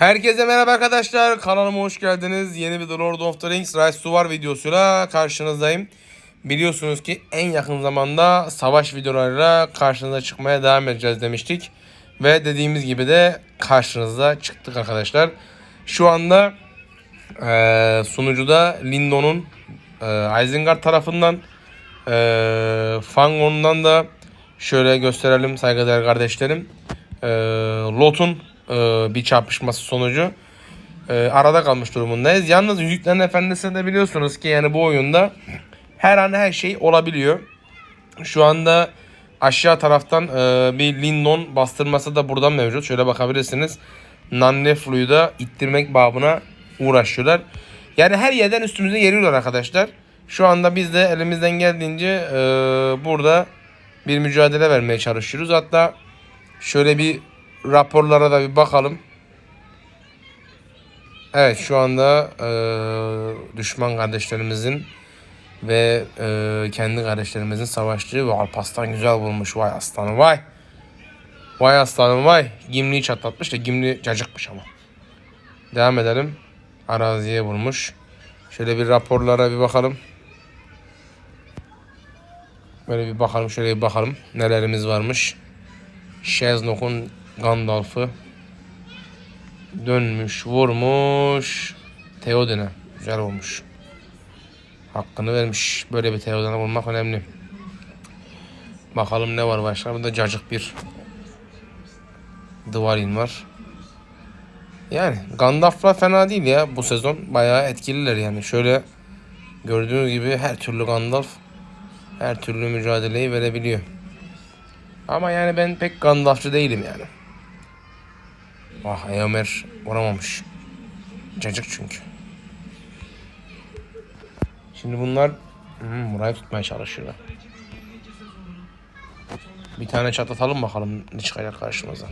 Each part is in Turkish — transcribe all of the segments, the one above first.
Herkese merhaba arkadaşlar. Kanalıma hoş geldiniz. Yeni bir The Lord of the Rings Rise to War videosuyla karşınızdayım. Biliyorsunuz ki en yakın zamanda savaş videolarıyla karşınıza çıkmaya devam edeceğiz demiştik. Ve dediğimiz gibi de karşınıza çıktık arkadaşlar. Şu anda eee sunucuda Lindo'nun eee Isengard tarafından eee Fangon'dan da şöyle gösterelim saygıdeğer kardeşlerim. Eee Lot'un bir çarpışması sonucu eee, arada kalmış durumundayız. Yalnız Yüzüklerin Efendisi'nde de biliyorsunuz ki yani bu oyunda her an her şey olabiliyor. Şu anda aşağı taraftan eee, bir Lindon bastırması da buradan mevcut. Şöyle bakabilirsiniz. Nanneflu'yu da ittirmek babına uğraşıyorlar. Yani her yerden üstümüze geliyorlar arkadaşlar. Şu anda biz de elimizden geldiğince burada bir mücadele vermeye çalışıyoruz. Hatta şöyle bir raporlara da bir bakalım. Evet şu anda eee, düşman kardeşlerimizin ve eee, kendi kardeşlerimizin savaştığı ve Alpaslan güzel vurmuş. Vay aslanım vay. Vay aslanım vay. Gimli'yi çatlatmış da Gimli cacıkmış ama. Devam edelim. Araziye vurmuş. Şöyle bir raporlara bir bakalım. Böyle bir bakalım şöyle bir bakalım. Nelerimiz varmış. Şeznok'un Gandalf'ı dönmüş, vurmuş. Theoden'e güzel olmuş. Hakkını vermiş. Böyle bir Theoden'e vurmak önemli. Bakalım ne var başka. Burada cacık bir Dvarin var. Yani Gandalf'la fena değil ya bu sezon. Bayağı etkililer yani. Şöyle gördüğünüz gibi her türlü Gandalf her türlü mücadeleyi verebiliyor. Ama yani ben pek Gandalfçı değilim yani. Ah Eomer vuramamış. Cacık çünkü. Şimdi bunlar hmm, burayı tutmaya çalışıyorlar. Bir tane çatlatalım bakalım ne çıkacak karşımıza.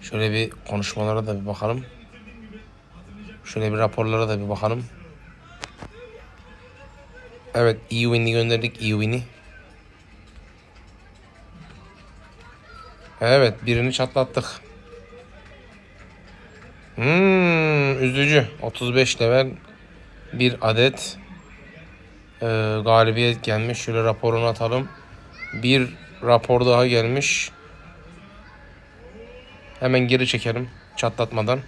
Şöyle bir konuşmalara da bir bakalım. Şöyle bir raporlara da bir bakalım. Evet, Eowyn'i gönderdik Eowyn'i. Evet, birini çatlattık. Hmm, üzücü. 35 level bir adet e, galibiyet gelmiş. Şöyle raporunu atalım. Bir rapor daha gelmiş. Hemen geri çekelim çatlatmadan.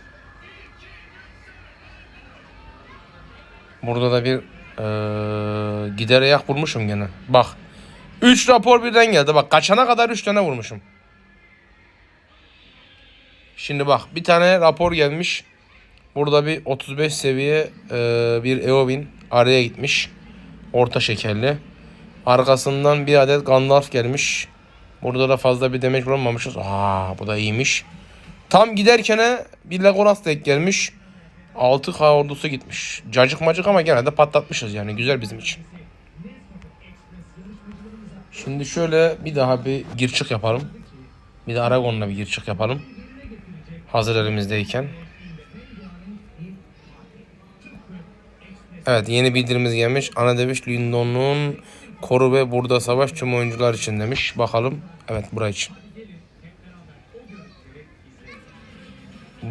Burada da bir eee gider ayak vurmuşum gene. Bak. 3 rapor birden geldi. Bak kaçana kadar 3 tane vurmuşum. Şimdi bak bir tane rapor gelmiş. Burada bir 35 seviye eee, bir Eowyn araya gitmiş. Orta şekerli. Arkasından bir adet Gandalf gelmiş. Burada da fazla bir demeç vuramamışız. Aa bu da iyiymiş. Tam giderken bir Legolas denk gelmiş. 6K ordusu gitmiş. Cacık macık ama gene de patlatmışız yani. Güzel bizim için. Şimdi şöyle bir daha bir gir çık yapalım. Bir de Aragon'la bir gir çık yapalım. Hazır elimizdeyken. Evet yeni bildirimiz gelmiş. Ana demiş Lindon'un koru ve burada savaş tüm oyuncular için demiş. Bakalım. Evet bura için.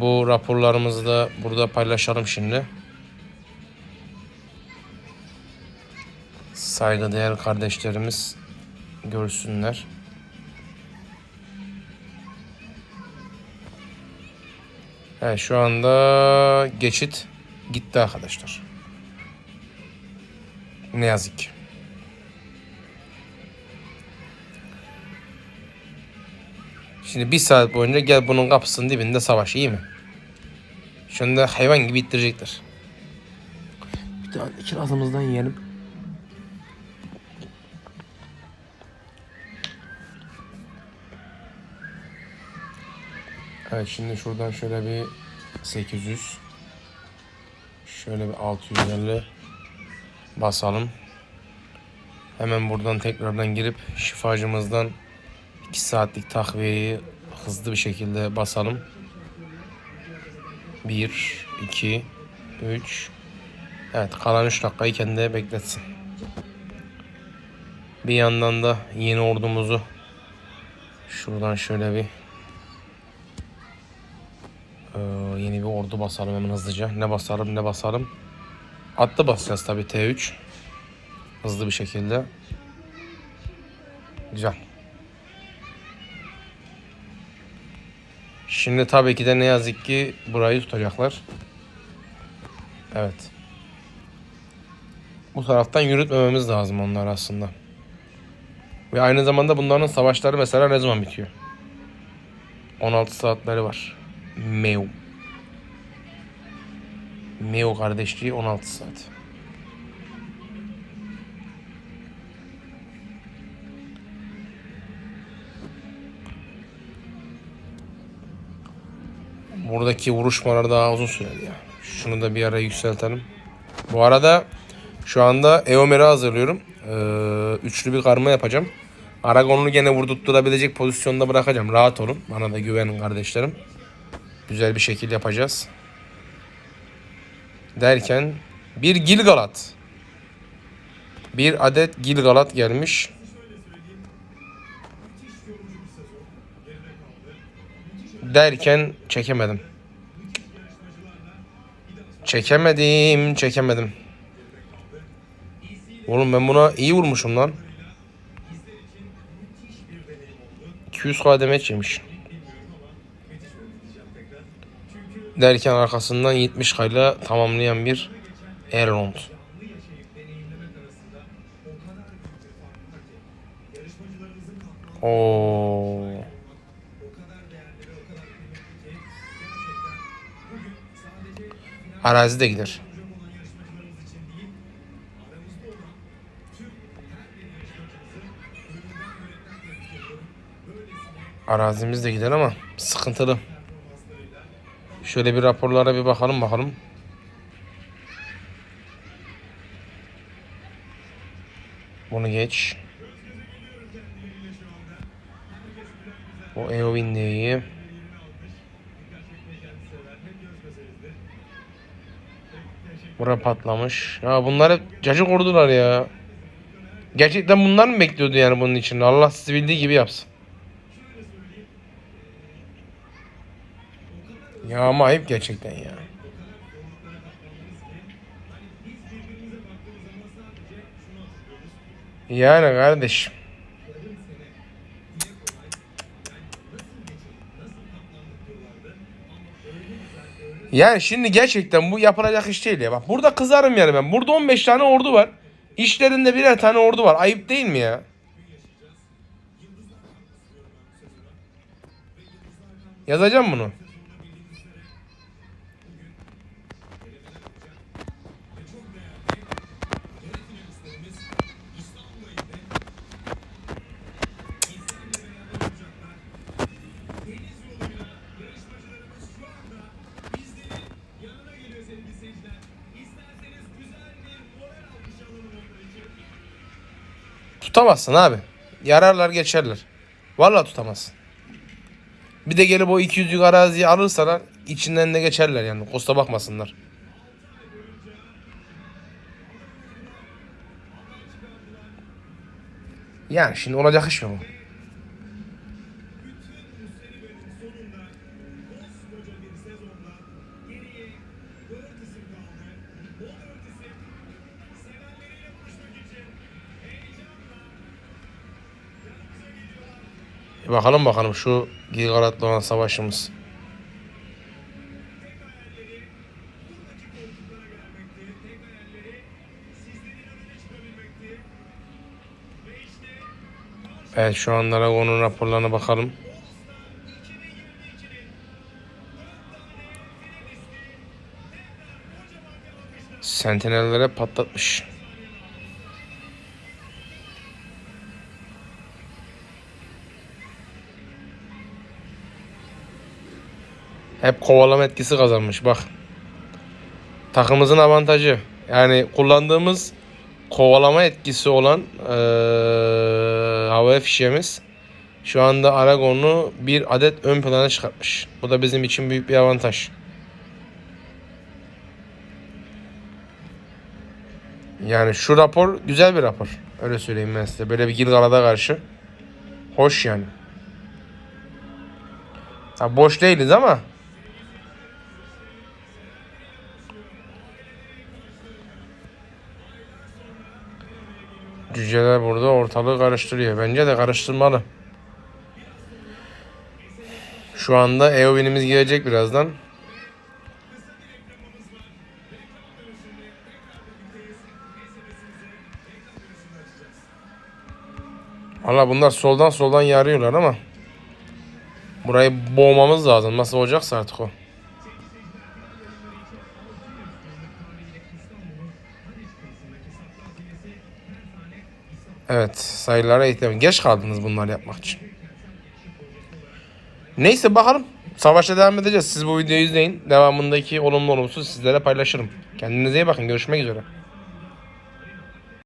Bu raporlarımızı da burada paylaşalım şimdi. Saygıdeğer kardeşlerimiz görsünler. Evet şu anda geçit gitti arkadaşlar. Ne yazık ki. Şimdi bir saat boyunca gel bunun kapısının dibinde savaş iyi mi? Da hayvan gibi ittirecektir. Bir tane kirazımızdan yiyelim. Evet şimdi şuradan şöyle bir 800 şöyle bir 650 basalım. Hemen buradan tekrardan girip şifacımızdan 2 saatlik takviyeyi hızlı bir şekilde basalım. 1, 2, 3. Evet kalan 3 dakikayı kendine bekletsin. Bir yandan da yeni ordumuzu şuradan şöyle bir ee, yeni bir ordu basalım hemen hızlıca. Ne basalım ne basalım. Atlı basacağız tabii T3. Hızlı bir şekilde. Güzel. Şimdi tabii ki de ne yazık ki burayı tutacaklar. Evet. Bu taraftan yürütmememiz lazım onlar aslında. Ve aynı zamanda bunların savaşları mesela ne zaman bitiyor? 16 saatleri var. Meu. Meu kardeşliği 16 saat. Buradaki vuruşmalar daha uzun süreli ya. Şunu da bir ara yükseltelim. Bu arada şu anda Eomer'i hazırlıyorum. Ee, üçlü bir karma yapacağım. Aragon'u gene vurdurtturabilecek pozisyonda bırakacağım. Rahat olun. Bana da güvenin kardeşlerim. Güzel bir şekil yapacağız. Derken bir Gilgalat. Bir adet Gilgalat gelmiş. Derken çekemedim. Çekemedim, çekemedim. Oğlum ben buna iyi vurmuşum lan. 200 KDM yemiş. Derken arkasından 70 kayla tamamlayan bir Elrond. Arazi de gider. Arazimiz de gider ama sıkıntılı. Şöyle bir raporlara bir bakalım bakalım. Bunu geç. O Eowyn de Bura patlamış. Ya bunlar hep cacık ordular ya. Gerçekten bunlar mı bekliyordu yani bunun için? Allah sizi bildiği gibi yapsın. Ya ama ayıp gerçekten ya. Yani kardeşim. Yani şimdi gerçekten bu yapılacak iş değil ya. Bak burada kızarım yani ben. Burada 15 tane ordu var. İşlerinde birer tane ordu var. Ayıp değil mi ya? Yazacağım bunu. Tutamazsın abi. Yararlar geçerler. Vallahi tutamazsın. Bir de gelip o 200'lük araziyi alırsalar içinden de geçerler yani. Kosta bakmasınlar. Yani şimdi olacak iş mi bu? Bakalım bakalım şu Gilgalat'la olan savaşımız. Evet şu an Aragon'un raporlarına bakalım. Sentinellere patlatmış. Hep kovalama etkisi kazanmış bak. Takımımızın avantajı. Yani kullandığımız kovalama etkisi olan eee havaya fişeğimiz şu anda Aragon'u bir adet ön plana çıkartmış. Bu da bizim için büyük bir avantaj. Yani şu rapor güzel bir rapor. Öyle söyleyeyim ben size. Böyle bir Gilgalad'a karşı. Hoş yani. Ha, boş değiliz ama. Cüceler burada ortalığı karıştırıyor. Bence de karıştırmalı. Şu anda Eowyn'imiz gelecek birazdan. Valla bunlar soldan soldan yarıyorlar ama burayı boğmamız lazım. Nasıl olacaksa artık o. Evet sayılara ihtiyacım. Geç kaldınız bunlar yapmak için. Neyse bakalım. Savaşa devam edeceğiz. Siz bu videoyu izleyin. Devamındaki olumlu olumsuz sizlere paylaşırım. Kendinize iyi bakın. Görüşmek üzere.